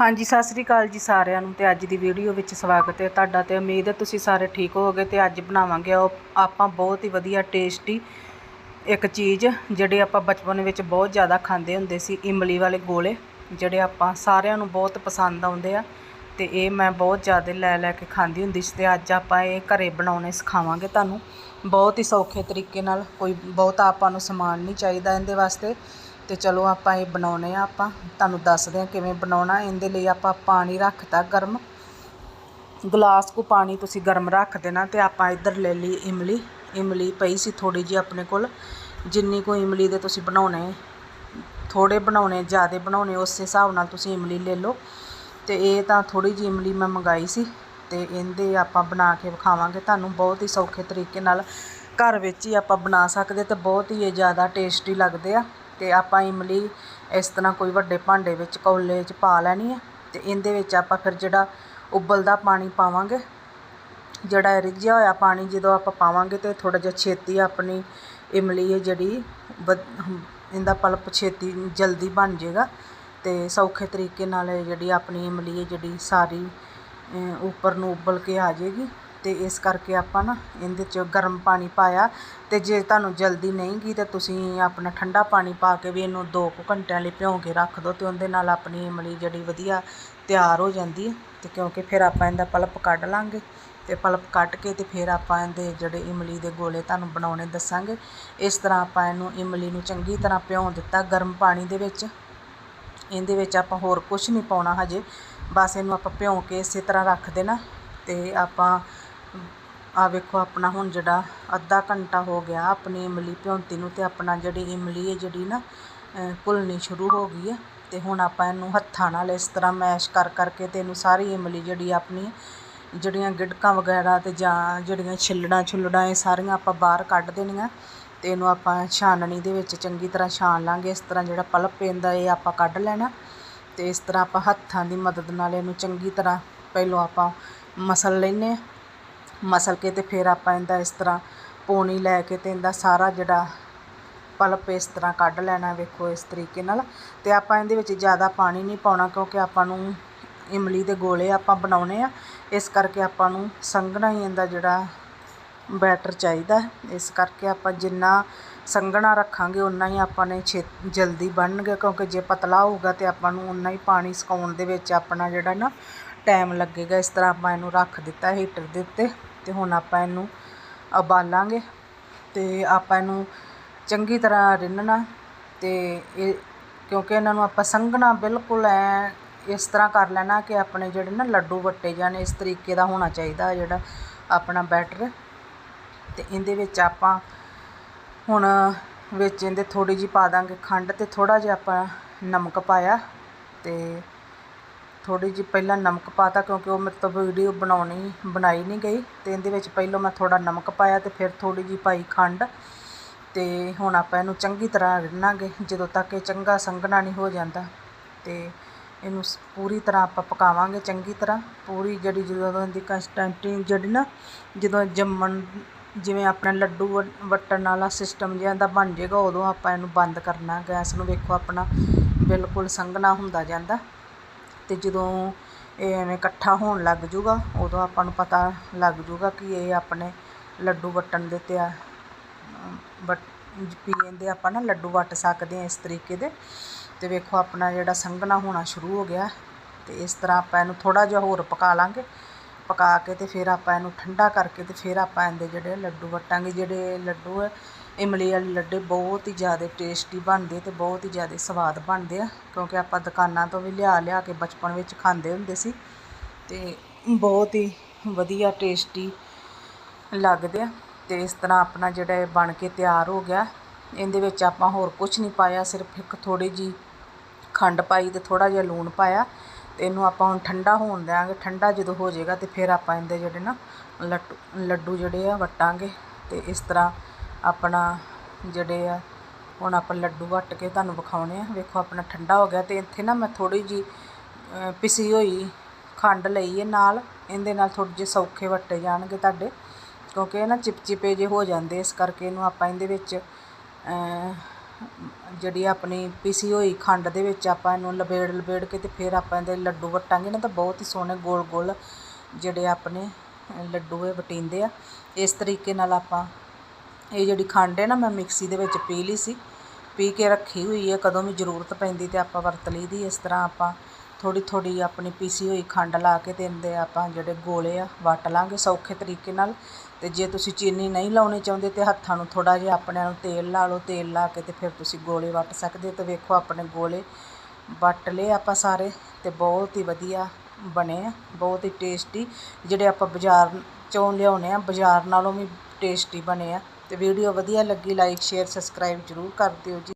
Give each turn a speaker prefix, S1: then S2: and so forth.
S1: ਹਾਂਜੀ, ਸਤਿ ਸ੍ਰੀ ਅਕਾਲ ਜੀ ਸਾਰਿਆਂ ਨੂੰ ਤੇ ਅੱਜ ਦੀ ਵੀਡੀਓ ਵਿੱਚ ਸਵਾਗਤ ਹੈ ਤੁਹਾਡਾ ਤੇ ਉਮੀਦ ਹੈ ਤੁਸੀਂ ਸਾਰੇ ਠੀਕ ਹੋਵੋਗੇ ਤੇ ਅੱਜ ਬਣਾਵਾਂਗੇ ਉਹ ਆਪਾਂ ਬਹੁਤ ਹੀ ਵਧੀਆ ਟੇਸਟੀ ਇੱਕ ਚੀਜ਼ ਜਿਹੜੇ ਆਪਾਂ ਬਚਪਨ ਵਿੱਚ ਬਹੁਤ ਜ਼ਿਆਦਾ ਖਾਂਦੇ ਹੁੰਦੇ ਸੀ, ਇਮਲੀ ਵਾਲੇ ਗੋਲੇ ਜਿਹੜੇ ਆਪਾਂ ਸਾਰਿਆਂ ਨੂੰ ਬਹੁਤ ਪਸੰਦ ਆਉਂਦੇ ਆ ਤੇ ਇਹ ਮੈਂ ਬਹੁਤ ਜ਼ਿਆਦਾ ਲੈ ਲੈ ਕੇ ਖਾਂਦੀ ਹੁੰਦੀ ਸੀ ਤੇ ਅੱਜ ਆਪਾਂ ਇਹ ਘਰੇ ਬਣਾਉਣੇ ਸਿਖਾਵਾਂਗੇ ਤੁਹਾਨੂੰ। ਬਹੁਤ ਹੀ ਸੌਖੇ ਤਰੀਕੇ ਨਾਲ, ਕੋਈ ਬਹੁਤਾ ਆਪਾਂ ਨੂੰ ਸਮਾਨ ਨਹੀਂ ਚਾਹੀਦਾ ਇਹਦੇ ਵਾਸਤੇ। ਅਤੇ ਚਲੋ ਆਪਾਂ ਇਹ ਬਣਾਉਂਦੇ ਹਾਂ ਆਪਾਂ ਤੁਹਾਨੂੰ ਦੱਸਦੇ ਹਾਂ ਕਿਵੇਂ ਬਣਾਉਣਾ। ਇਹਦੇ ਲਈ ਆਪਾਂ ਪਾਣੀ ਰੱਖਤਾ ਗਰਮ। ਗਲਾਸ ਕੋ ਪਾਣੀ ਤੁਸੀਂ ਗਰਮ ਰੱਖ ਦੇਣਾ ਅਤੇ ਆਪਾਂ ਇੱਧਰ ਲੈ ਲਈ ਇਮਲੀ। ਇਮਲੀ ਪਈ ਸੀ ਥੋੜ੍ਹੀ ਜਿਹੀ ਆਪਣੇ ਕੋਲ। ਜਿੰਨੀ ਕੋ ਇਮਲੀ ਦੇ ਤੁਸੀਂ ਬਣਾਉਣੇ, ਥੋੜ੍ਹੇ ਬਣਾਉਣੇ, ਜ਼ਿਆਦੇ ਬਣਾਉਣੇ, ਉਸ ਹਿਸਾਬ ਨਾਲ ਤੁਸੀਂ ਇਮਲੀ ਲੈ ਲਓ। ਅਤੇ ਇਹ ਤਾਂ ਥੋੜ੍ਹੀ ਜਿਹੀ ਇਮਲੀ ਮੈਂ ਮੰਗਾਈ ਸੀ ਅਤੇ ਇਹਦੇ ਆਪਾਂ ਬਣਾ ਕੇ ਵਿਖਾਵਾਂਗੇ। ਤੁਹਾਨੂੰ ਬਹੁਤ ਹੀ ਸੌਖੇ ਤਰੀਕੇ ਨਾਲ ਘਰ ਵਿੱਚ ਹੀ ਆਪਾਂ ਬਣਾ ਸਕਦੇ ਅਤੇ ਬਹੁਤ ਹੀ ਇਹ ਜ਼ਿਆਦਾ ਟੇਸਟੀ ਲੱਗਦੇ ਆ। ਤੇ ਆਪਾਂ ਇਮਲੀ ਇਸ ਤਰ੍ਹਾਂ ਕੋਈ ਵੱਡੇ ਭਾਂਡੇ ਵਿੱਚ ਕੌਲੇ 'ਚ ਪਾ ਲੈਣੀ ਹੈ ਤੇ ਇਹਦੇ ਵਿੱਚ ਆਪਾਂ ਫਿਰ ਜਿਹੜਾ ਉਬਲਦਾ ਪਾਣੀ ਪਾਵਾਂਗੇ, ਜਿਹੜਾ ਰਿੱਝਿਆ ਹੋਇਆ ਪਾਣੀ ਜਦੋਂ ਆਪਾਂ ਪਾਵਾਂਗੇ ਤੇ ਥੋੜਾ ਜਿਹਾ ਛੇਤੀ ਆਪਣੀ ਇਮਲੀ ਹੈ ਜਿਹੜੀ ਵਧ- ਇਹਦਾ ਪਲਪ ਛੇਤੀ ਜਲਦੀ ਬਣ ਜਾਏਗਾ ਤੇ ਸੌਖੇ ਤਰੀਕੇ ਨਾਲ ਜਿਹੜੀ ਆਪਣੀ ਇਮਲੀ ਹੈ ਜਿਹੜੀ ਸਾਰੀ ਉੱਪਰ ਨੂੰ ਉਬਲ ਕੇ ਆ ਜਾਏਗੀ। ਅਤੇ ਇਸ ਕਰਕੇ ਆਪਾਂ ਨਾ ਇਹਦੇ 'ਚ ਗਰਮ ਪਾਣੀ ਪਾਇਆ ਅਤੇ ਜੇ ਤੁਹਾਨੂੰ ਜਲਦੀ ਨਹੀਂ ਗੀ ਤਾਂ ਤੁਸੀਂ ਆਪਣਾ ਠੰਡਾ ਪਾਣੀ ਪਾ ਕੇ ਵੀ ਇਹਨੂੰ ਦੋ ਕੁ ਘੰਟਿਆਂ ਲਈ ਭਿਉਂ ਕੇ ਰੱਖ ਦਿਓ ਅਤੇ ਉਹਦੇ ਨਾਲ ਆਪਣੀ ਇਮਲੀ ਜਿਹੜੀ ਵਧੀਆ ਤਿਆਰ ਹੋ ਜਾਂਦੀ ਹੈ ਤੇ ਕਿਉਂਕਿ ਫਿਰ ਆਪਾਂ ਇਹਦਾ ਪਲਪ ਕੱਢ ਲਾਂਗੇ ਅਤੇ ਪਲਪ ਕੱਢ ਕੇ ਅਤੇ ਫਿਰ ਆਪਾਂ ਇਹਦੇ ਜਿਹੜੇ ਇਮਲੀ ਦੇ ਗੋਲੇ ਤੁਹਾਨੂੰ ਬਣਾਉਣੇ ਦੱਸਾਂਗੇ। ਇਸ ਤਰ੍ਹਾਂ ਆਪਾਂ ਇਹਨੂੰ ਇਮਲੀ ਨੂੰ ਚੰਗੀ ਤਰ੍ਹਾਂ ਭਿਉਂ ਦਿੱਤਾ ਗਰਮ ਪਾਣੀ ਦੇ ਵਿੱਚ। ਇਹਦੇ ਵਿੱਚ ਆਪਾਂ ਹੋਰ ਕੁਝ ਨਹੀਂ ਪਾਉਣਾ ਹਜੇ। ਬਸ ਇਹਨੂੰ ਆਪਾਂ ਭਿਉਂ ਕੇ ਇਸੇ ਤਰ੍ਹਾਂ ਰੱਖ ਦੇਣਾ ਅਤੇ ਆਪਾਂ ਆ ਵੇਖੋ ਆਪਣਾ ਹੁਣ ਜਿਹੜਾ ਅੱਧਾ ਘੰਟਾ ਹੋ ਗਿਆ ਆਪਣੀ ਇਮਲੀ ਭਿਉਂਤੀ ਨੂੰ ਤੇ ਆਪਣਾ ਜਿਹੜੀ ਇਮਲੀ ਹੈ ਜਿਹੜੀ ਨਾ, ਅਹ, ਘੁਲਣੀ ਸ਼ੁਰੂ ਹੋ ਗਈ ਹੈ ਤੇ ਹੁਣ ਆਪਾਂ ਇਹਨੂੰ ਹੱਥਾਂ ਨਾਲ ਇਸ ਤਰ੍ਹਾਂ ਮੈਸ਼ ਕਰ ਕਰਕੇ ਤੇ ਇਹਨੂੰ ਸਾਰੀ ਇਮਲੀ ਜਿਹੜੀ ਆਪਣੀ, ਜਿਹੜੀਆਂ ਗਿੜਕਾਂ ਵਗੈਰਾ ਤੇ ਜਾਂ ਜਿਹੜੀਆਂ ਛਿੱਲੜਾਂ ਛੁੱਲੜਾਂ ਇਹ ਸਾਰੀਆਂ ਆਪਾਂ ਬਾਹਰ ਕੱਢ ਦੇਣੀਆਂ ਤੇ ਇਹਨੂੰ ਆਪਾਂ ਛਾਨਣੀ ਦੇ ਵਿੱਚ ਚੰਗੀ ਤਰ੍ਹਾਂ ਛਾਣ ਲਾਂਗੇ, ਇਸ ਤਰ੍ਹਾਂ ਜਿਹੜਾ ਪਲਪ ਪੈਂਦਾ ਇਹ ਆਪਾਂ ਕੱਢ ਲੈਣਾ ਤੇ ਇਸ ਤਰ੍ਹਾਂ ਆਪਾਂ ਹੱਥਾਂ ਦੀ ਮਦਦ ਨਾਲ ਇਹਨੂੰ ਚੰਗੀ ਤਰ੍ਹਾਂ ਪਹਿਲੋਂ ਆਪਾਂ ਮਸਲ ਲੈਂਦੇ ਹਾਂ ਮਸਲ ਕੇ ਅਤੇ ਫਿਰ ਆਪਾਂ ਇਹਦਾ ਇਸ ਤਰ੍ਹਾਂ ਪੋਣੀ ਲੈ ਕੇ ਅਤੇ ਇਹਦਾ ਸਾਰਾ ਜਿਹੜਾ ਪਲਪ ਇਸ ਤਰ੍ਹਾਂ ਕੱਢ ਲੈਣਾ ਵੇਖੋ ਇਸ ਤਰੀਕੇ ਨਾਲ। ਅਤੇ ਆਪਾਂ ਇਹਦੇ ਵਿੱਚ ਜ਼ਿਆਦਾ ਪਾਣੀ ਨਹੀਂ ਪਾਉਣਾ ਕਿਉਂਕਿ ਆਪਾਂ ਨੂੰ ਇਮਲੀ ਦੇ ਗੋਲੇ ਆਪਾਂ ਬਣਾਉਣੇ ਆ। ਇਸ ਕਰਕੇ ਆਪਾਂ ਨੂੰ ਸੰਘਣਾ ਹੀ ਇਹਦਾ ਜਿਹੜਾ ਬੈਟਰ ਚਾਹੀਦਾ ਇਸ ਕਰਕੇ ਆਪਾਂ ਜਿੰਨਾ ਸੰਘਣਾ ਰੱਖਾਂਗੇ ਉਨਾ ਹੀ ਆਪਾਂ ਨੇ ਛੇ ਜਲਦੀ ਬਣਨਗੇ ਕਿਉਂਕਿ ਜੇ ਪਤਲਾ ਹੋਊਗਾ ਤੇ ਆਪਾਂ ਨੂੰ ਉਨਾ ਹੀ ਪਾਣੀ ਸੁਕਾਉਣ ਦੇ ਵਿੱਚ ਆਪਣਾ ਜਿਹੜਾ ਨਾ ਟਾਈਮ ਲੱਗੇਗਾ। ਇਸ ਤਰ੍ਹਾਂ ਆਪਾਂ ਇਹਨੂੰ ਰੱਖ ਦਿੱਤਾ ਹੀਟਰ ਦੇ ਉੱਤੇ। ਅਤੇ ਹੁਣ ਆਪਾਂ ਇਹਨੂੰ ਉਬਾਲਾਂਗੇ ਅਤੇ ਆਪਾਂ ਇਹਨੂੰ ਚੰਗੀ ਤਰ੍ਹਾਂ ਰਿੰਨਣਾ ਅਤੇ ਇਹ ਕਿਉਂਕਿ ਇਹਨਾਂ ਨੂੰ ਆਪਾਂ ਸੰਘਣਾ ਬਿਲਕੁਲ ਐਂ ਇਸ ਤਰ੍ਹਾਂ ਕਰ ਲੈਣਾ ਕਿ ਆਪਣੇ ਜਿਹੜੇ ਨਾ ਲੱਡੂ ਵੱਟੇ ਜਾਣ, ਇਸ ਤਰੀਕੇ ਦਾ ਹੋਣਾ ਚਾਹੀਦਾ ਜਿਹੜਾ ਆਪਣਾ ਬੈਟਰ। ਅਤੇ ਇਹਦੇ ਵਿੱਚ ਆਪਾਂ ਹੁਣ ਵਿੱਚ ਇਹਦੇ ਥੋੜ੍ਹੀ ਜਿਹੀ ਪਾ ਦਾਂਗੇ ਖੰਡ ਅਤੇ ਥੋੜ੍ਹਾ ਜਿਹਾ ਆਪਾਂ ਨਮਕ ਪਾਇਆ ਅਤੇ ਥੋੜ੍ਹੀ ਜਿਹੀ ਪਹਿਲਾਂ ਨਮਕ ਪਾਤਾ ਕਿਉਂਕਿ ਉਹ ਮੇਰੇ ਤੋਂ ਵੀਡੀਓ ਬਣਾਉਣੀ, ਬਣਾਈ ਨਹੀਂ ਗਈ ਅਤੇ ਇਹਦੇ ਵਿੱਚ ਪਹਿਲਾਂ ਮੈਂ ਥੋੜ੍ਹਾ ਨਮਕ ਪਾਇਆ ਅਤੇ ਫਿਰ ਥੋੜ੍ਹੀ ਜਿਹੀ ਪਾਈ ਖੰਡ ਅਤੇ ਹੁਣ ਆਪਾਂ ਇਹਨੂੰ ਚੰਗੀ ਤਰ੍ਹਾਂ ਰਿੰਨਾਂਗੇ, ਜਦੋਂ ਤੱਕ ਇਹ ਚੰਗਾ ਸੰਘਣਾ ਨਹੀਂ ਹੋ ਜਾਂਦਾ ਅਤੇ ਇਹਨੂੰ ਸ- ਪੂਰੀ ਤਰ੍ਹਾਂ ਆਪਾਂ ਪਕਾਵਾਂਗੇ ਚੰਗੀ ਤਰ੍ਹਾਂ, ਪੂਰੀ ਜਿਹੜੀ ਜਦੋਂ ਇਹਦੀ ਕੰਸਟੈਂਟੀ ਜਿਹੜੀ ਨਾ, ਜਦੋਂ ਜੰਮਣ ਜਿਵੇਂ ਆਪਣਾ ਲੱਡੂ ਵ- ਵੱਟਣ ਵਾਲਾ ਸਿਸਟਮ ਜਿਹਾ ਦਾ ਬਣ ਜਾਏਗਾ, ਉਦੋਂ ਆਪਾਂ ਇਹਨੂੰ ਬੰਦ ਕਰਨਾ, ਗੈਸ ਨੂੰ ਵੇਖੋ ਆਪਣਾ ਬਿਲਕੁਲ ਸੰਘਣਾ ਹੁੰਦਾ ਜਾਂਦਾ। ਅਤੇ ਜਦੋਂ ਇਹ ਐਵੇਂ ਇਕੱਠਾ ਹੋਣ ਲੱਗ ਜੂਗਾ, ਉਦੋਂ ਆਪਾਂ ਨੂੰ ਪਤਾ ਲੱਗ ਜੂਗਾ ਕਿ ਇਹ ਆਪਣੇ ਲੱਡੂ ਵੱਟਣ ਦੇ ਤਿਆਰ ਵਟ ਪੀ ਇਹਦੇ ਆਪਾਂ ਨਾ ਲੱਡੂ ਵੱਟ ਸਕਦੇ ਹਾਂ ਇਸ ਤਰੀਕੇ ਦੇ। ਅਤੇ ਵੇਖੋ, ਆਪਣਾ ਜਿਹੜਾ ਸੰਘਣਾ ਹੋਣਾ ਸ਼ੁਰੂ ਹੋ ਗਿਆ ਅਤੇ ਇਸ ਤਰ੍ਹਾਂ ਆਪਾਂ ਇਹਨੂੰ ਥੋੜ੍ਹਾ ਜਿਹਾ ਹੋਰ ਪਕਾ ਲਾਂਗੇ। ਪਕਾ ਕੇ ਅਤੇ ਫਿਰ ਆਪਾਂ ਇਹਨੂੰ ਠੰਡਾ ਕਰਕੇ ਅਤੇ ਫਿਰ ਆਪਾਂ ਇਹਦੇ ਜਿਹੜੇ ਲੱਡੂ ਵੱਟਾਂਗੇ, ਜਿਹੜੇ ਲੱਡੂ ਹੈ ਇਮਲੀ ਵਾਲੇ ਲੱਡੇ ਬਹੁਤ ਹੀ ਜ਼ਿਆਦਾ ਟੇਸਟੀ ਬਣਦੇ ਅਤੇ ਬਹੁਤ ਹੀ ਜ਼ਿਆਦਾ ਸਵਾਦ ਬਣਦੇ ਆ, ਕਿਉਂਕਿ ਆਪਾਂ ਦੁਕਾਨਾਂ ਤੋਂ ਵੀ ਲਿਆ ਲਿਆ ਕੇ ਬਚਪਨ ਵਿੱਚ ਖਾਂਦੇ ਹੁੰਦੇ ਸੀ ਅਤੇ ਬਹੁਤ ਹੀ ਵਧੀਆ ਟੇਸਟੀ ਲੱਗਦੇ ਆ ਅਤੇ ਇਸ ਤਰ੍ਹਾਂ ਆਪਣਾ ਜਿਹੜਾ ਇਹ ਬਣ ਕੇ ਤਿਆਰ ਹੋ ਗਿਆ। ਇਹਦੇ ਵਿੱਚ ਆਪਾਂ ਹੋਰ ਕੁਝ ਨਹੀਂ ਪਾਇਆ, ਸਿਰਫ ਇੱਕ ਥੋੜ੍ਹੀ ਜੀ ਖੰਡ ਪਾਈ ਅਤੇ ਥੋੜ੍ਹਾ ਜਿਹਾ ਲੂਣ ਪਾਇਆ। ਇਹਨੂੰ ਆਪਾਂ ਹੁਣ ਠੰਡਾ ਹੋਣ ਦਿਆਂਗੇ, ਠੰਡਾ ਜਦੋਂ ਹੋ ਜਾਏਗਾ ਤੇ ਫਿਰ ਆਪਾਂ ਇਹਦੇ ਜਿਹੜੇ ਨਾ ਲੱਟੂ ਲੱਡੂ ਜਿਹੜੇ ਆ ਵਟਾਂਗੇ ਤੇ ਇਸ ਤਰ੍ਹਾਂ ਆਪਣਾ ਜਿਹੜੇ ਆ, ਹੁਣ ਆਪਾਂ ਲੱਡੂ ਵੱਟ ਕੇ ਤੁਹਾਨੂੰ ਵਿਖਾਉਣੇ ਆ। ਵੇਖੋ ਆਪਣਾ ਠੰਡਾ ਹੋ ਗਿਆ ਤੇ ਇੱਥੇ ਨਾ ਮੈਂ ਥੋੜੀ ਜੀ ਪਿਸੀ ਹੋਈ ਖੰਡ ਲਈ ਹੈ ਨਾਲ, ਇਹਦੇ ਨਾਲ ਥੋੜ੍ਹੇ ਜਿਹੇ ਸੌਖੇ ਵੱਟੇ ਜਾਣਗੇ ਤੁਹਾਡੇ, ਕਿਉਂਕਿ ਇਹ ਨਾ ਚਿਪਚਿਪੇ ਜੇ ਹੋ ਜਾਂਦੇ ਇਸ ਕਰਕੇ ਇਹਨੂੰ ਆਪਾਂ ਇਹਦੇ ਵਿੱਚ ਜਿਹੜੀ ਆਪਣੀ ਪੀਸੀ ਹੋਈ ਖੰਡ ਦੇ ਵਿੱਚ ਆਪਾਂ ਇਹਨੂੰ ਲਬੇੜ ਲਬੇੜ ਕੇ ਅਤੇ ਫਿਰ ਆਪਾਂ ਇਹਦੇ ਲੱਡੂ ਵੱਟਾਂਗੇ ਨਾ ਤਾਂ ਬਹੁਤ ਹੀ ਸੋਹਣੇ ਗੋਲ ਗੋਲ ਜਿਹੜੇ ਆਪਣੇ ਲੱਡੂ ਇਹ ਵਟੀਂਦੇ ਆ। ਇਸ ਤਰੀਕੇ ਨਾਲ ਆਪਾਂ ਇਹ ਜਿਹੜੀ ਖੰਡ ਹੈ ਨਾ ਮੈਂ ਮਿਕਸੀ ਦੇ ਵਿੱਚ ਪੀ ਲਈ ਸੀ। ਪੀ ਕੇ ਰੱਖੀ ਹੋਈ ਹੈ, ਕਦੋਂ ਵੀ ਜ਼ਰੂਰਤ ਪੈਂਦੀ ਤੇ ਆਪਾਂ ਵਰਤ ਲਈਦੀ ਇਸ ਤਰ੍ਹਾਂ ਆਪਾਂ ਥੋੜ੍ਹੀ ਥੋੜ੍ਹੀ ਆਪਣੀ ਪੀਸੀ ਹੋਈ ਖੰਡ ਲਾ ਕੇ ਤੇ ਇਹਦੇ ਆਪਾਂ ਜਿਹੜੇ ਗੋਲੇ ਆ, ਵੱਟ ਲਾਂਗੇ ਸੌਖੇ ਤਰੀਕੇ ਨਾਲ। ਅਤੇ ਜੇ ਤੁਸੀਂ ਚੀਨੀ ਨਹੀਂ ਲਾਉਣੀ ਚਾਹੁੰਦੇ ਤਾਂ ਹੱਥਾਂ ਨੂੰ ਥੋੜ੍ਹਾ ਜਿਹਾ ਆਪਣੇ ਨੂੰ ਤੇਲ ਲਾ ਲਓ, ਤੇਲ ਲਾ ਕੇ ਤੇ ਫਿਰ ਤੁਸੀਂ ਗੋਲੇ ਵੱਟ ਸਕਦੇ ਹੋ। ਤੇ ਵੇਖੋ ਆਪਣੇ ਗੋਲੇ ਵੱਟ ਲਏ ਆਪਾਂ ਸਾਰੇ ਅਤੇ ਬਹੁਤ ਹੀ ਵਧੀਆ ਬਣੇ ਆ, ਬਹੁਤ ਹੀ ਟੇਸਟੀ। ਜਿਹੜੇ ਆਪਾਂ ਬਾਜ਼ਾਰ ਚੋਂ ਲਿਆਉਣੇ ਆ, ਬਾਜ਼ਾਰ ਨਾਲੋਂ ਵੀ ਟੇਸਟੀ ਬਣੇ ਆ। ਤੇ ਵੀਡੀਓ ਵਧੀਆ ਲੱਗੀ, ਲਾਈਕ, ਸ਼ੇਅਰ, ਸਬਸਕ੍ਰਾਈਬ ਜ਼ਰੂਰ ਕਰ ਦਿਓ ਜੀ।